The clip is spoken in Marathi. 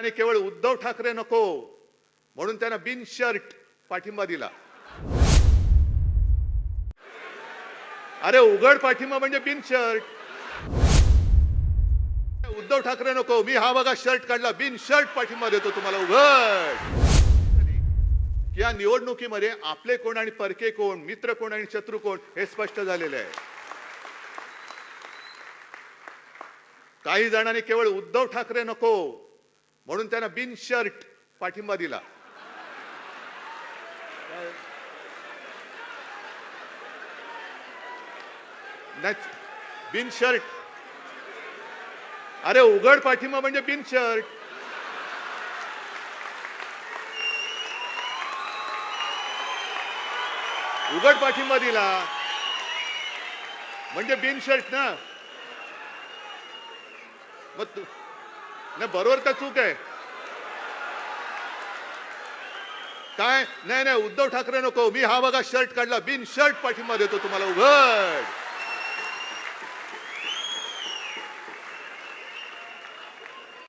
आणि केवळ उद्धव ठाकरे नको म्हणून त्यांना बिन शर्ट पाठिंबा दिला. अरे उघड पाठिंबा म्हणजे बिन शर्ट. उद्धव ठाकरे नको मी हा बघा शर्ट काढला बिन शर्ट पाठिंबा देतो तुम्हाला उघड. या निवडणुकीमध्ये आपले कोण आणि परके कोण मित्र कोण आणि शत्रू कोण हे स्पष्ट झालेले आहे. काही जणांनी केवळ उद्धव ठाकरे नको म्हणून त्यानं बिन शर्ट पाठिंबा दिला. नाही, बिन शर्ट. अरे उघड पाठिंबा म्हणजे बिन शर्ट. उघड पाठिंबा दिला म्हणजे बिन शर्ट ना. मग तू नाही बरोबर का चूक आहे? काय? नाही नाही उद्धव ठाकरे नको. मी हा बघा शर्ट काढला. बिन शर्ट पाठिंबा देतो तुम्हाला. उघड.